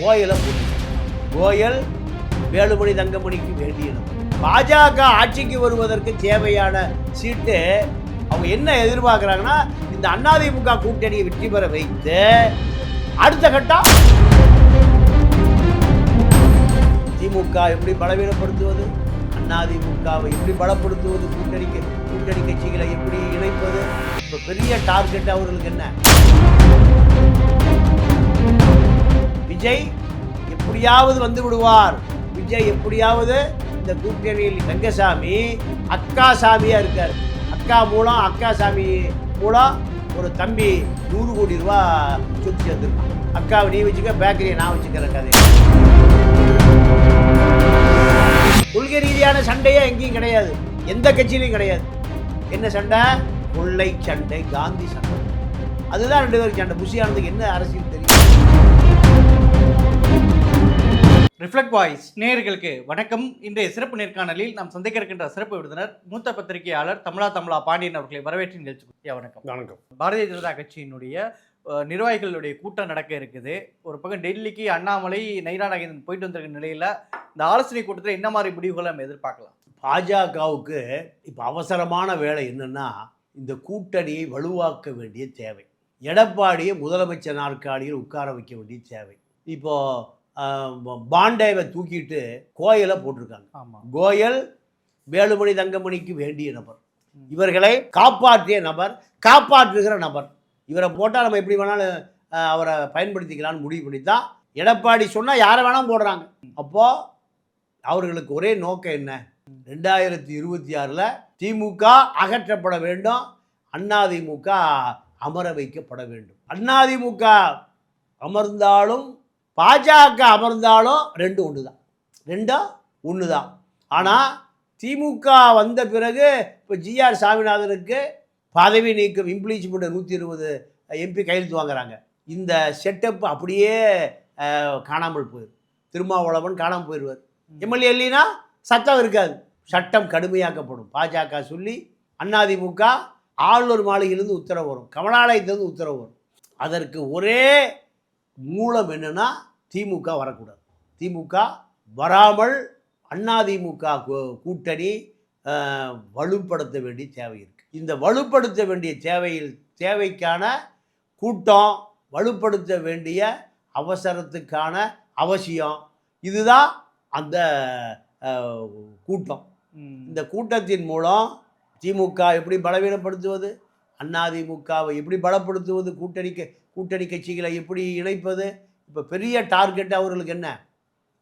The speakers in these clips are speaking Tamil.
கோயிலை போட்டு கோயல் வேலுமணி தங்கமணிக்கு வேண்டியது. பாஜக ஆட்சிக்கு வருவதற்கு தேவையான சீட்டு அவங்க என்ன எதிர்பார்க்குறாங்கன்னா இந்த அதிமுக கூட்டணியை வெற்றி பெற வைத்து அடுத்த கட்டம் திமுக எப்படி பலவீனப்படுத்துவது? அதிமுகவை எப்படி பலப்படுத்துவது? கூட்டணிக்கு கூட்டணி கட்சிகளை எப்படி இணைப்பது? இப்போ பெரிய டார்கெட் அவர்களுக்கு என்ன? எப்படியாவது வந்து விடுவார். விஜய் எப்படியாவது இந்த கூட்டணியில் ரங்கசாமி அக்கா சாமியாக இருக்கார். அக்கா மூலம் அக்கா சாமி மூலம் ஒரு தம்பி நூறு கோடி ரூபா சொத்து சேர்ந்துருக்கான் அக்காவை நீ வச்சுக்க பேக்கரியை நான் வச்சுக்கிறேன் கதை கொள்கை ரீதியான சண்டையே எங்கேயும் கிடையாது. எந்த கட்சியிலையும் கிடையாது. என்ன சண்டை? கொள்ளை சண்டை காந்தி சண்டை. அதுதான் ரெண்டு பேருக்கு சண்டை. புஷியானதுக்கு என்ன அரசியல் தெரியும்? ரிஃப்ளெக்ட் வாய்ஸ் நேயர்களுக்கு வணக்கம். இன்றைய சிறப்பு நேர்காணலில் நாம் சந்திக்க இருக்கின்ற சிறப்பு விருந்தினர் மூத்த பத்திரிகையாளர் தமிழா தமிழா பாண்டியன் அவர்களை வரவேற்று நிகழ்ச்சி வணக்கம். வணக்கம். பாரதிய ஜனதா கட்சியினுடைய நிர்வாகிகளுடைய கூட்டம் நடக்க இருக்குது. ஒரு பக்கம் டெல்லிக்கு அண்ணாமலை நைரா நாகேந்திரன் போயிட்டு வந்திருக்க நிலையில இந்த ஆலோசனை கூட்டத்தில் என்ன மாதிரி முடிவுகளை நம்ம எதிர்பார்க்கலாம்? பாஜகவுக்கு இப்போ அவசரமான வேலை என்னன்னா இந்த கூட்டணியை வலுவாக்க வேண்டிய தேவை. எடப்பாடியை முதலமைச்சர் நாற்காலியில் உட்கார வைக்க வேண்டிய தேவை. இப்போ ஆஹ், பாண்டேவை தூக்கிட்டு கோயலை போட்டிருக்காங்க. கோயல் வேலுமணி தங்கமணிக்கு வேண்டிய நபர். இவர்களை காப்பாற்றிய நபர் காப்பாற்றுகிற நபர். இவரை போட்டால் நம்ம எப்படி வேணாலும் அவரை பயன்படுத்திக்கலாம்னு முடிவு பண்ணி தான் எடப்பாடி சொன்னால் யாரை வேணாலும் போடுறாங்க. அப்போது அவர்களுக்கு ஒரே நோக்கம் என்ன? ரெண்டாயிரத்தி இருபத்தி ஆறில் திமுக அகற்றப்பட வேண்டும். அதிமுக அமர வைக்கப்பட வேண்டும். அதிமுக அமர்ந்தாலும் பாஜக அமர்ந்தாலும் ரெண்டும் ஒன்று தான் ரெண்டும் ஒன்று தான் ஆனால் திமுக வந்த பிறகு இப்போ ஜிஆர் சாமிநாதனுக்கு பதவி நீக்கம் இம்ப்ளீச்மெண்ட் நூற்றி இருபது எம்பி கையெழுத்து வாங்குறாங்க. இந்த செட்டப் அப்படியே காணாமல் போயிடும் திருமாவளவன் காணாமல் போயிடுவார். எம்எல்ஏ இல்லைன்னா சட்டம் இருக்காது. சட்டம் கடுமையாக்கப்படும். பாஜக சொல்லி அதிமுக ஆளுநர் மாளிகையிலேருந்து உத்தரவு வரும். கமலாலயத்திலேருந்து உத்தரவு வரும். அதற்கு ஒரே மூலம் என்னென்னா திமுக வரக்கூடாது. திமுக வராமல் அதிமுக கூ- கூட்டணி வலுப்படுத்த வேண்டிய தேவை இருக்கு. இந்த வலுப்படுத்த வேண்டிய தேவையில் தேவைக்கான கூட்டம் வலுப்படுத்த வேண்டிய அவசரத்துக்கான அவசியம். இதுதான் அந்த கூட்டம். இந்த கூட்டத்தின் மூலம் திமுக எப்படி பலவீனப்படுத்துவது? அதிமுகவை எப்படி பலப்படுத்துவது? கூட்டணி கூட்டணி கட்சிகளை எப்படி இணைப்பது? இப்போ பெரிய டார்கெட் அவர்களுக்கு என்ன?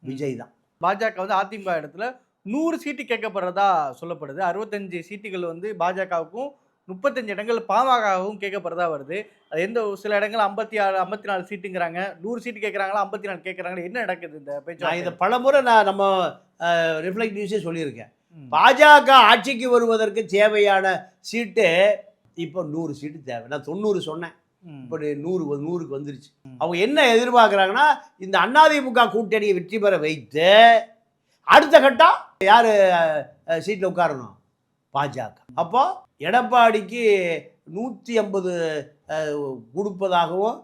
விஜய் தான். பாஜக வந்து அதிமுக இடத்துல நூறு சீட்டு கேட்கப்படுறதா சொல்லப்படுது. அறுபத்தஞ்சு சீட்டுகள் வந்து பாஜகவுக்கும் முப்பத்தஞ்சு இடங்கள் பாமகவும் கேட்கப்படுறதா வருது. அது எந்த சில இடங்கள் ஐம்பத்தி ஆறு ஐம்பத்தி நாலு சீட்டுங்கிறாங்க. நூறு சீட்டு கேட்குறாங்களா ஐம்பத்தி நாலு கேட்குறாங்களா? என்ன நடக்குது இந்த நான் இதை பேச்சு பலமுறை நான் நம்ம ரிஃப்ளெக்ட் நியூஸே சொல்லியிருக்கேன். பாஜக ஆட்சிக்கு வருவதற்கு தேவையான சீட்டு இப்போ நூறு சீட்டு தேவை. நான் தொண்ணூறு சொன்னேன். இப்போ நூறு நூறுக்கு வந்துருச்சு. அவங்க என்ன எதிர்பார்க்குறாங்கன்னா இந்த அதிமுக கூட்டணியை வெற்றி பெற வைத்து அடுத்த கட்டம் யார் சீட்டில் உட்காரணும்? பாஜக. அப்போ எடப்பாடிக்கு நூற்றி ஐம்பது கொடுப்பதாகவும்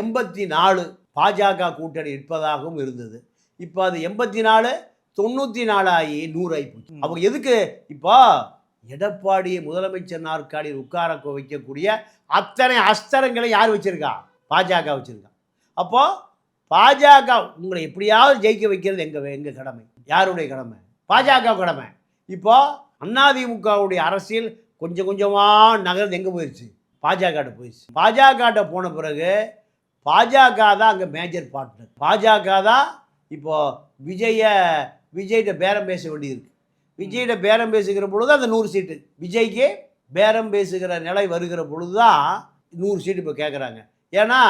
எண்பத்தி நாலு பாஜக கூட்டணி நிற்பதாகவும் இருந்தது. இப்போ அது எண்பத்தி நாலு தொண்ணூற்றி நாலு ஆகி நூறு ஆகி போச்சு. அவங்க எதுக்கு இப்போ எடப்பாடியை முதலமைச்சர் நாற்காலியில் உட்கார வைக்கக்கூடிய அத்தனை அஸ்திரங்களை யார் வச்சுருக்கா? பாஜக வச்சுருக்கா. அப்போது பாஜக உங்களை எப்படியாவது ஜெயிக்க வைக்கிறது எங்கள் எங்கள் கடமை? யாருடைய கடமை? பாஜக கடமை. இப்போது அதிமுகவுடைய அரசியல் கொஞ்சம் கொஞ்சமாக நகர்ந்து எங்கே போயிடுச்சு பாஜகிட்ட போயிடுச்சு பாஜகிட்ட போன பிறகு பாஜக தான் அங்கே மேஜர் பார்ட்னர் பாஜக தான் இப்போது விஜய விஜய்கிட்ட பேரம் பேச வேண்டியிருக்கு. விஜய்கிட்ட பேரம் பேசுகிற பொழுது அந்த நூறு சீட்டு. விஜய்க்கு பேரம் பேசுகிற நிலை வருகிற பொழுது தான் நூறு சீட்டு இப்போ கேட்குறாங்க ஏன்னா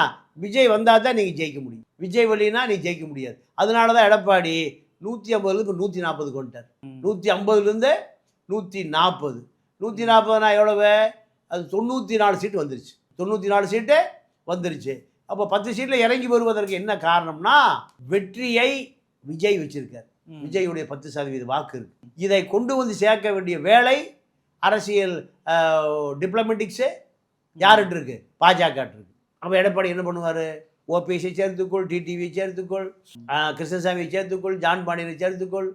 விஜய் வந்தால் தான் நீங்கள் ஜெயிக்க முடியும். விஜய் வழினா நீ ஜெயிக்க முடியாது. அதனால தான் எடப்பாடி நூற்றி ஐம்பதுலேருந்து இப்போ நூற்றி நாற்பது கொண்டார் நூற்றி ஐம்பதுலேருந்து நூற்றி நாற்பது நூற்றி நாற்பதுனா எவ்வளவு? அது தொண்ணூற்றி நாலு சீட்டு வந்துருச்சு. தொண்ணூற்றி நாலு சீட்டு வந்துருச்சு. அப்போ பத்து சீட்டில் இறங்கி வருவதற்கு என்ன காரணம்னா வெற்றியை விஜய் வச்சிருக்கார். விஜயுடைய பத்து சதவீத வாக்கு இருக்கு. இதை கொண்டு வந்து சேர்க்க வேண்டிய வேலை அரசியல் டிப்ளமெட்டிக்ஸு யார்கிட்ட இருக்கு? பாஜக இருக்கு. அப்போ எடப்பாடி என்ன பண்ணுவார்? ஓபிஎஸ்ஐ சேர்த்துக்கொள் டிடிவியை சேர்த்துக்கொள் கிருஷ்ணசாமியை சேர்த்துக்கொள் ஜான் பாண்டியனை சேர்த்துக்கொள்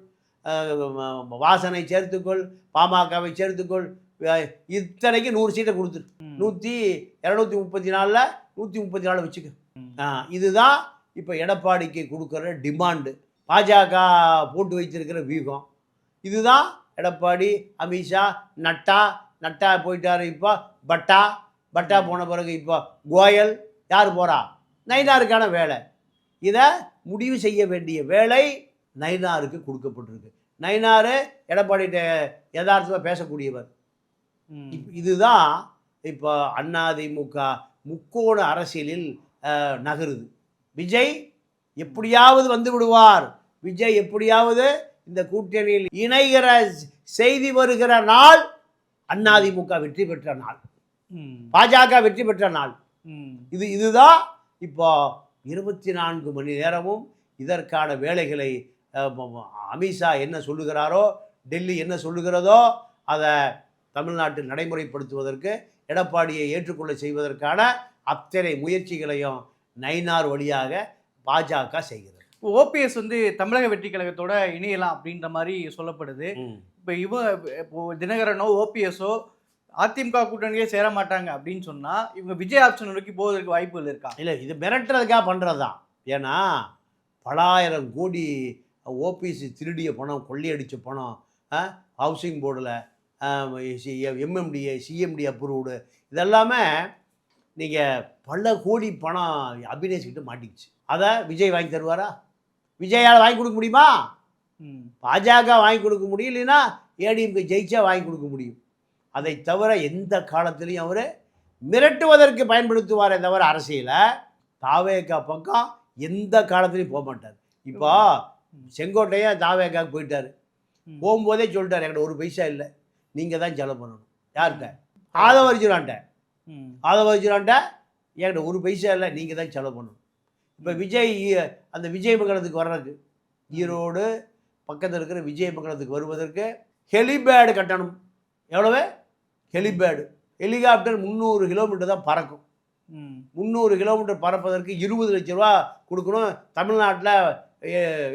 வாசனை சேர்த்துக்கொள் பாமகவை சேர்த்துக்கொள். இத்தனைக்கு நூறு சீட்டை கொடுத்துரு. நூற்றி இரநூத்தி முப்பத்தி நாலில் நூற்றி முப்பத்தி நாலு வச்சுக்க. இதுதான் இப்போ எடப்பாடிக்கு கொடுக்குற டிமாண்டு. பாஜக போட்டு வைத்திருக்கிற வியூகம் இதுதான் எடப்பாடி அமித்ஷா நட்டா நட்டா போயிட்டாரு இப்போ பட்டா பட்டா போன பிறகு இப்போ கோயல் யார் போகிறா நைனாருக்கான வேலை. இதை முடிவு செய்ய வேண்டிய வேலை நைனாருக்கு கொடுக்கப்பட்டிருக்கு. நைனாரு எடப்பாடிகிட்ட யதார்த்தமாக பேசக்கூடியவர். இதுதான் இப்போ அதிமுக முக்கோண அரசியலில் நகருது. விஜய் எப்படியாவது வந்து விடுவார் விஜய் எப்படியாவது இந்த கூட்டணியில் இணைகிற செய்தி வருகிற நாள் அதிமுக வெற்றி பெற்ற நாள். பாஜக வெற்றி பெற்ற நாள். இது இதுதான் இப்போ இருபத்தி நான்கு மணி நேரமும் இதற்கான வேலைகளை அமித்ஷா என்ன சொல்லுகிறாரோ டெல்லி என்ன சொல்லுகிறதோ அதை தமிழ்நாட்டில் நடைமுறைப்படுத்துவதற்கு எடப்பாடியை ஏற்றுக்கொள்ள செய்வதற்கான அத்தனை முயற்சிகளையும் நைனார் வழியாக பாஜக செய்கிறது. ஓபிஎஸ் வந்து தமிழக வெற்றி கழகத்தோட இணையலாம் அப்படின்ற மாதிரி சொல்லப்படுது. இப்போ இவன் இப்போ தினகரனோ ஓபிஎஸ்ஓ அதிமுக கூட்டணியே சேர மாட்டாங்க அப்படின்னு சொன்னா இவங்க விஜய் ஆப்ஷன் நோக்கி போவதற்கு வாய்ப்புகள் இருக்கா? இல்லை இது மிரட்டுறதுக்காக பண்ணுறது தான் ஏன்னா பலாயிரம் கோடி ஓபிசி திருடிய பணம் கொள்ளையடித்த பணம் ஹவுசிங் போர்டில் எம்எம்டிஏ சிஎம்டி அப்ரூவ்டு இதெல்லாமே நீங்கள் பல கோடி பணம் அபினேஷ்கிட்ட மாட்டிக்கிச்சு. அதை விஜய் வாங்கி தருவாரா? விஜயால் வாங்கி கொடுக்க முடியுமா. பாஜக வாங்கி கொடுக்க முடியும் இல்லைன்னா ஏடிஎம்கே ஜெயிச்சா வாங்கி கொடுக்க முடியும். அதை தவிர எந்த காலத்திலையும் அவர் மிரட்டுவதற்கு பயன்படுத்துவாரே தவிர அரசியலை தாவேக்கா பக்கம் எந்த காலத்துலையும் போக மாட்டார். இப்போ செங்கோட்டையா தாவேக்காவுக்கு போயிட்டார். போகும்போதே சொல்லிட்டார் என்கிட்ட ஒரு பைசா இல்லை. நீங்கள் தான் செலவு பண்ணணும். யார்கிட்ட? ஆதவரிஜுனான்ட்ட ம். ஆதவரிஜுனான்ட்ட என்கிட்ட ஒரு பைசா இல்லை. நீங்கள் தான் செலவு பண்ணணும். இப்போ விஜய் அந்த விஜயமங்கலத்துக்கு வர்றதுக்கு ஈரோடு பக்கத்தில் இருக்கிற விஜயமங்கலத்துக்கு வருவதற்கு ஹெலிபேடு கட்டணும். எவ்வளவு? ஹெலிபேடு. ஹெலிகாப்டர் முந்நூறு கிலோமீட்டர் தான் பறக்கும். முந்நூறு கிலோமீட்டர் பறப்பதற்கு இருபது லட்ச ரூபா கொடுக்கணும். தமிழ்நாட்டில்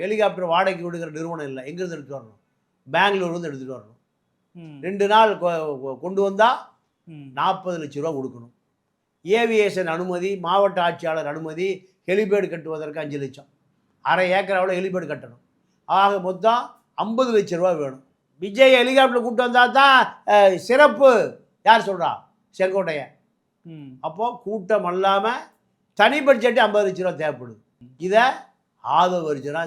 ஹெலிகாப்டர் வாடகைக்கு விடுகிற நிறுவனம் இல்லை. எங்கேருந்து எடுத்துகிட்டு வரணும்? பெங்களூர்லேருந்து எடுத்துகிட்டு வரணும். ரெண்டு நாள் கொண்டு வந்தால். நாற்பது லட்ச ரூபா கொடுக்கணும். ஏவியேஷன் அனுமதி மாவட்ட ஆட்சியாளர் அனுமதி ஹெலிபேடு கட்டுவதற்கு அஞ்சு லட்சம். அரை ஏக்கர் அவ்வளோ ஹெலிபேடு கட்டணும். ஆக மொத்தம் ஐம்பது லட்ச ரூபா வேணும். விஜய் ஹெலிகாப்டர் கூட்டு வந்தால் தான் சிறப்பு. யார் சொல்கிறா செங்கோட்டையன். ம். அப்போது கூட்டம் அல்லாமல் தனி பட்ஜெட்டு ஐம்பது லட்ச ரூபா தேவைப்படுது. இதை ஆதவர்ஜுனா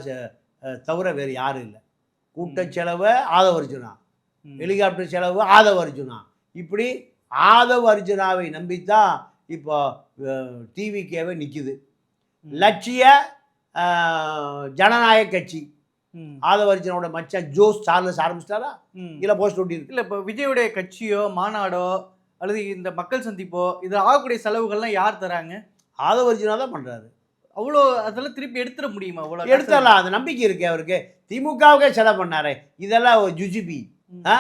தவிர வேறு யாரும் இல்லை. கூட்ட செலவு ஆதவர்ஜுனா ம். ஹெலிகாப்டர் செலவு ஆதவ அர்ஜுனா இப்படி ஆதவ அர்ஜுனாவை நம்பித்தான் இப்போ டிவிகேவை நிற்குது. லட்சிய ஜனநாயக கட்சி. ம். ஆதவ அர்ஜுனோட மச்சான் ஜோஸ் சார்லஸ் ஆரம்பிச்சிட்டாரா. இல்லை போஸ்ட் ஒட்டி இருக்கு இல்ல இப்போ விஜயுடைய கட்சியோ மாநாடோ அல்லது இந்த மக்கள் சந்திப்போ இது ஆகக்கூடிய செலவுகள்லாம் யார் தராங்க? ஆதவ அர்ஜுனா தான் பண்ணுறாரு அவ்வளோ அதெல்லாம் திருப்பி எடுத்துட முடியுமா? அவ்வளோ எடுத்துடலாம். அந்த நம்பிக்கை இருக்கு அவருக்கு. திமுகவுக்கே செலவு பண்ணாரு. இதெல்லாம் ஜுஜிபி. ஆ?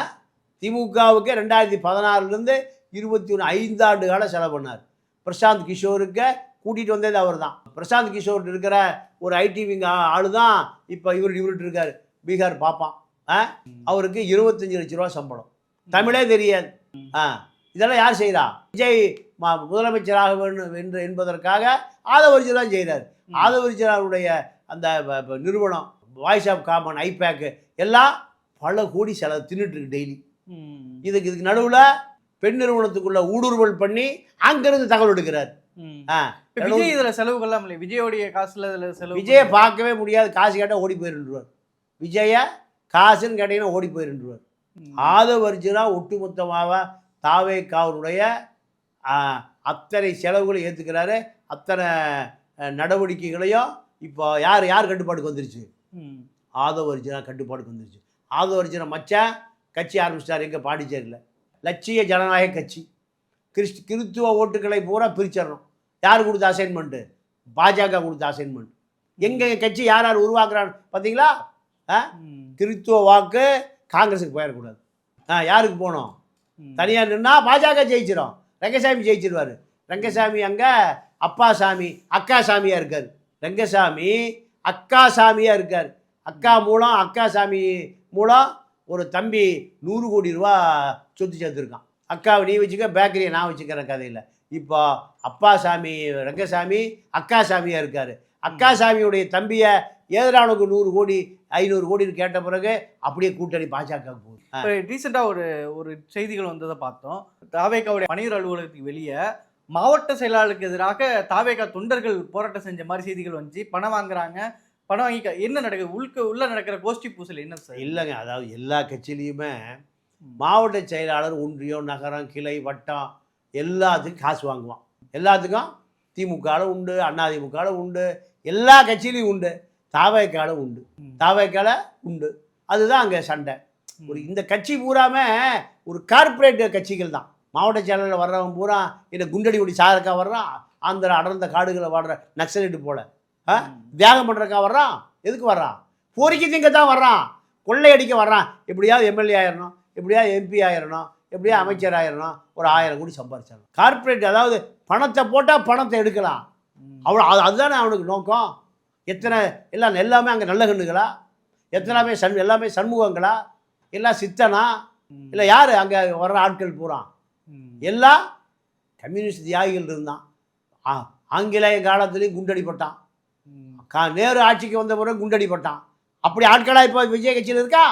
திமுகவுக்கு ரெண்டாயிரத்தி பதினாறுலேருந்து இருபத்தி ஒன்று ஐந்தாண்டு காலம் செலவு பண்ணார். பிரசாந்த் கிஷோருக்கு கூட்டிகிட்டு வந்தது அவர் தான் பிரசாந்த் கிஷோர் இருக்கிற ஒரு ஐடி விங் ஆளு தான் இப்போ இவர் இவர்கிட்ட இருக்கார். பீகார் ம். அவருக்கு இருபத்தஞ்சு லட்ச ரூபா சம்பளம். தமிழே தெரியாது. ஆ? இதெல்லாம் யார் செய்கிறா விஜய் முதலமைச்சராக வேண்டும் என்று என்பதற்காக ஆதவரிச்சு தான் செய்கிறார் ம். ஆதவரிச்சலாருடைய அந்த நிறுவனம் வாய்ஸ் ஆஃப் காமன் ஐபேக்கு எல்லாம் பல கோடி செலவு தின்னுட்டு இருக்கு டெய்லி. இதுக்கு இதுக்கு நடுவில் பெண் நிறுவனத்துக்குள்ள ஊடுருவல் பண்ணி அங்கிருந்து தகவல் எடுக்கிறார். விஜய் இதுல செலவுகள்லாம் இல்லை விஜயோடைய காசுல இதுல செலவு விஜயை பார்க்கவே முடியாது. காசு கேட்டால் ஓடி போயிருந்துருவார் விஜய காசுன்னு கேட்டீங்கன்னா ஓடி போயிருந்துருவார் ம். ஆதவர்ஜுனா ஒட்டுமொத்தமாக தாவேக்காவுடைய ஆ, அத்தனை செலவுகளை ஏற்றுக்கிறாரு அத்தனை நடவடிக்கைகளையும் இப்போ யார் யார் கட்டுப்பாட்டுக்கு வந்துருச்சு? ம். ஆதவர்ஜுனா கட்டுப்பாட்டுக்கு வந்துருச்சு. ஆதவர்ஜுனா மச்சான் கட்சி ஆரம்பிச்சிட்டார். எங்கள் பாண்டிச்சேரியில். லட்சிய ஜனநாயக கட்சி. கிறிஸ்து கிறித்துவ ஓட்டுகளை பூரா பிரிச்சிடணும் யார் கொடுத்த அசைன்மெண்ட்டு பாஜக கொடுத்த அசைன்மெண்ட் எங்கள் கட்சி யார் யார் உருவாக்குறான்னு பார்த்தீங்களா. கிறித்துவ வாக்கு காங்கிரஸுக்கு போயிடக்கூடாது. ஆ யாருக்கு போகணும் ம். தனியாக நின்னா பாஜக ஜெயிச்சிடும் ரங்கசாமி ஜெயிச்சிருவார். ரங்கசாமி அங்கே அப்பா சாமி அக்கா சாமியாக இருக்கார். ரங்கசாமி அக்கா சாமியாக இருக்கார். அக்கா மூலம் அக்கா சாமி மூலம் ஒரு தம்பி நூறு கோடி ரூபா சொத்து சேர்த்துருக்கான். அக்காவை நீ வச்சுக்க பேக்கரியை நான் வச்சுக்கிறேன் கதையில். இப்போ அப்பா சாமி ரங்கசாமி அக்கா சாமியாக இருக்கார். அக்கா சாமியுடைய தம்பியை ஏதரானுக்கு நூறு கோடி ஐநூறு கோடின்னு கேட்ட பிறகு அப்படியே கூட்டணி பாஜக போகுது. ரீசெண்டாக ஒரு ஒரு செய்திகள் வந்ததை பார்த்தோம். தாவேக்காவுடைய பணியர் அலுவலகத்துக்கு வெளியே மாவட்ட செயலாளருக்கு எதிராக தாவேக்கா தொண்டர்கள் போராட்டம் செஞ்ச மாதிரி செய்திகள் வந்துச்சு. பணம் வாங்குறாங்க. பணம் வாங்கி க- என்ன நடக்குது? உள்க உள்ள நடக்கிற கோஷ்டி பூசல் என்ன சார்? இல்லைங்க அதாவது எல்லா கட்சியிலையுமே மாவட்ட செயலாளர் ஒன்றியம் நகரம் கிளை வட்டம் எல்லாத்துக்கும் காசு வாங்குவான். எல்லாத்துக்கும் திமுகவில் உண்டு அதிமுகவில் உண்டு எல்லா கட்சியிலையும் உண்டு. தாவைக்கால உண்டு. தாவைக்கால உண்டு. அதுதான் அங்கே சண்டை. ஒரு இந்த கட்சி பூராமே ஒரு கார்ப்பரேட் கட்சிகள் தான். மாவட்ட செயலாளர் வர்றவன் பூரா இந்த குண்டடி குடி சாதக்கா வர்றான் ஆந்திரா அடர்ந்த காடுகளை வாடுற நக்சலைட்டு போல? தியாகம் பண்ணுறக்கா வர்றான்? எதுக்கு வர்றான்? பொறிக்கை திங்க தான் வர்றான். கொள்ளையடிக்க வர்றான். எப்படியாவது எம்எல்ஏ ஆயிடணும் எப்படியாவது எம்பி ஆயிடணும் எப்படியா அமைச்சர் ஆயிடணும் ஒரு ஆயிரம் கோடி சம்பாரிச்சிடணும் கார்ப்பரேட் அதாவது பணத்தை போட்டால் பணத்தை எடுக்கலாம். அவ்வளோ அது அதுதானே அவனுக்கு நோக்கம். எத்தனை எல்லாம் எல்லாமே அங்கே நல்ல கண்ணுகளா? எத்தனாமே சண் எல்லாமே சண்முகங்களா? எல்லாம் சித்தனா. இல்லை யார் அங்கே வர்ற ஆட்கள் பூரா? ம். எல்லாம் கம்யூனிஸ்ட் தியாகிகள் இருந்தான். ஆங்கிலேய காலத்துலேயும் குண்டடிப்பட்டான். கா நேரு ஆட்சிக்கு வந்த பிறகு குண்டடிப்பட்டான். அப்படி ஆட்களா இப்போ விஜய் கட்சியில் இருக்கா?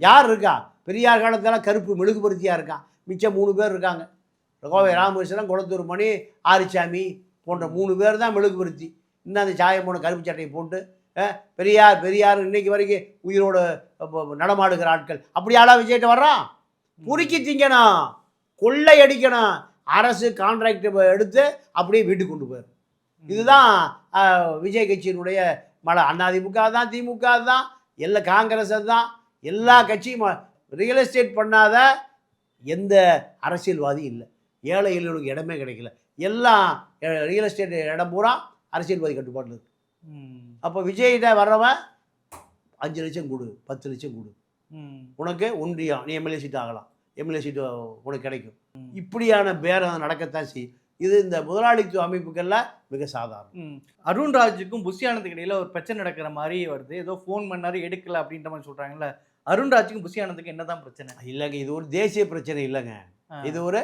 யார் இருக்கா? பெரியார் காலத்தில் கருப்பு மெழுகுபருத்தியாக இருக்கான். மிச்சம் மூணு பேர் இருக்காங்க. கோவை ராமகிருஷ்ணன் குளத்தூர் மணி ஆரிச்சாமி போன்ற மூணு பேர் தான் மெழுகுபருத்தி. இன்னும் அந்த சாயம் போன கருப்பு சட்டையை போட்டு பெரியார் பெரியார் இன்னைக்கு வரைக்கும் உயிரோடு நடமாடுகிற ஆட்கள். அப்படி ஆளா விஜய்கிட்ட வர்றான்? பொறுக்கி திங்கணும். கொள்ளை அடிக்கணும். அரசு கான்ட்ராக்ட் எடுத்து அப்படியே வீட்டுக்கு கொண்டு போயிடும். இதுதான் விஜய் கட்சியினுடைய மழை அதிமுக தான் திமுக தான் எல்லா காங்கிரஸ் தான் எல்லா கட்சியும் ரியல் எஸ்டேட் பண்ணாத எந்த அரசியல்வாதியும் இல்லை. ஏழை எளியவனுக்கு இடமே கிடைக்கல. எல்லாம் ரியல் எஸ்டேட் இடம் பூரா அரசியல்வாதி கட்டுப்பாட்டில் இருக்கு. ம். அப்போ விஜய்கிட்ட வர்றவன் அஞ்சு லட்சம் கொடு பத்து லட்சம் கொடு. உனக்கு ஒன்றியம் நீ எம்எல்ஏ சீட்டு ஆகலாம். எம்எல்ஏ சீட்டு உனக்கு கிடைக்கும். இப்படியான பேரம் நடக்கத்தான் செய்யும். இது இந்த முதலாளித்துவ அமைப்புகளில் மிக சாதாரணம். அருண்ராஜுக்கும் புஷியானந்துக்கு இடையில ஒரு பிரச்சனை நடக்கிற மாதிரி வருது. ஏதோ ஃபோன் பண்ணாரு எடுக்கல அப்படின்ற மாதிரி சொல்றாங்கல்ல. அருண்ராஜுக்கும் புஷியானந்துக்கும் என்னதான் பிரச்சனை? இல்லைங்க இது ஒரு தேசிய பிரச்சனை இல்லைங்க. இது ஒரு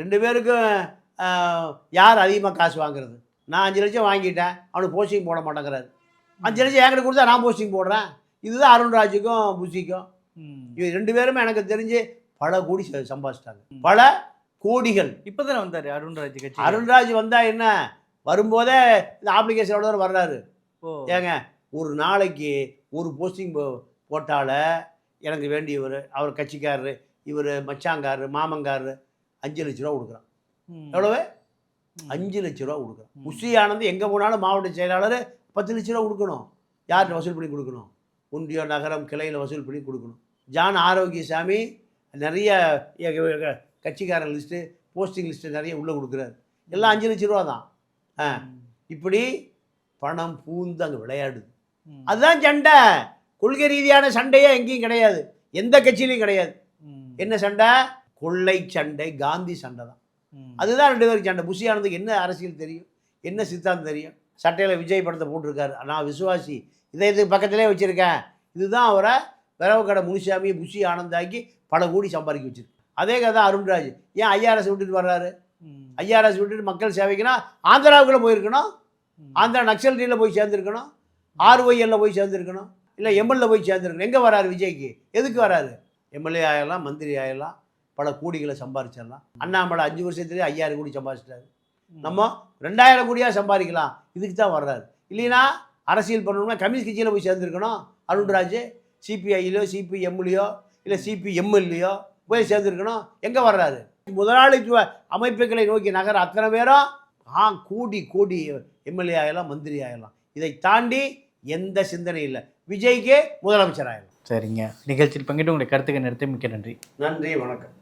ரெண்டு பேருக்கும் யார் அதிகமாக காசு வாங்குறது? நான் அஞ்சு லட்சம் வாங்கிட்டேன் அவனுக்கு போஸ்டிங் போட மாட்டேங்கிறாரு. அஞ்சு லட்சம் என்கிட்ட கொடுத்தா நான் போஸ்டிங் போடுறேன். இதுதான் அருண்ராஜுக்கும் புஷிக்கும். இது ரெண்டு பேருமே எனக்கு தெரிஞ்சு பல கோடி சம்பாதிச்சிட்டாங்க. பல கோடிகள். இப்பதானே வந்தாரு அருண்ராஜ் கட்சி? அருண்ராஜ் வந்தா என்ன? வரும்போதே இந்த ஆப்ளிகேஷனோட தான் வர்றாரு. ஏங்க ஒரு நாளைக்கு ஒரு போஸ்டிங் போட்டால எனக்கு வேண்டியவர் அவர் கட்சிக்காரரு இவர் மச்சாங்காரரு மாமங்காரரு அஞ்சு லட்ச ரூபா கொடுக்குறான். எவ்வளவு. அஞ்சு லட்ச ரூபா கொடுக்குறான். உஷி ஆனந்த் எங்கே போனாலும் மாவட்ட செயலாளர் பத்து லட்ச ரூபா கொடுக்கணும் யார்கிட்ட வசூல் பண்ணி கொடுக்கணும் ஒன்றியம் நகரம் கிளையில் வசூல் பண்ணி கொடுக்கணும் ஜான் ஆரோக்கியசாமி நிறைய கட்சிக்காரன் லிஸ்ட்டு போஸ்டிங் லிஸ்ட்டு நிறைய உள்ளே கொடுக்குறாரு எல்லாம் அஞ்சு லட்ச ரூபா தான் ஆ. இப்படி பணம் பூந்து அங்கே விளையாடுது. அதுதான் சண்டை கொள்கை ரீதியான சண்டையே எங்கேயும் கிடையாது. எந்த கட்சியிலையும் கிடையாது. என்ன சண்டை? கொள்ளை சண்டை காந்தி சண்டை தான். அதுதான் ரெண்டு பேருக்கு சண்டை. புஷி ஆனந்துக்கு என்ன அரசியல் தெரியும்? என்ன சித்தாந்தம் தெரியும்? சட்டையில் விஜய் படத்தை போட்டிருக்காரு. நான் விசுவாசி. இதை இது பக்கத்திலே வச்சுருக்கேன். இதுதான் அவரை விரவு கடை முனிசாமி புஷி ஆனந்தாக்கி பல கோடி சம்பாதிக்க வச்சிருக்கு. அதே கதை அருண்ராஜ் ஏன் ஐஆர்எஸ் விட்டுட்டு வர்றாரு. ஐஆர்எஸ் விட்டுட்டு மக்கள் சேவைக்குன்னா ஆந்திராவுக்குள்ளே போயிருக்கணும். ஆந்திரா நக்சல்டியில் போய் சேர்ந்துருக்கணும். ஆர்ஒய்எல்ல போய் சேர்ந்துருக்கணும். இல்லை எம்எல்ஏ போய் சேர்ந்துருக்கணும். எங்கே வராரு விஜய்க்கு? எதுக்கு வராரு? எம்எல்ஏ ஆயிடலாம் மந்திரி ஆயிடலாம் பல கோடிகளை சம்பாரிச்சிடலாம். அண்ணாமலை அஞ்சு வருஷத்துலேயே ஐயாயிரம் கோடி சம்பாதிச்சிட்டாரு. நம்ம ரெண்டாயிரம் கோடியாக சம்பாதிக்கலாம். இதுக்கு தான் வர்றாரு. இல்லைன்னா அரசியல் பண்ணணும்னா கம்யூனிஸ்ட் கட்சியில் போய் சேர்ந்துருக்கணும். அருண்ராஜ் சிபிஐலையோ சிபிஎம்லையோ இல்லை சிபிஎம்எல்லையோ போய் சேர்ந்துருக்கணும். எங்கே வர்றாரு? முதலாளித்துவ அமைப்புகளை நோக்கி நகர அத்தனை பேரும் ஆ கோடி கோடி எம்எல்ஏ ஆகலாம் மந்திரி ஆகலாம் இதை தாண்டி எந்த சிந்தனை இல்லை. விஜய்க்கே முதலமைச்சர் ஆகலாம் சரிங்க. நிகழ்ச்சியில் பங்கிட்டு உங்களுடைய கருத்துக்கு நிறுத்தி மிக்க நன்றி. நன்றி வணக்கம்.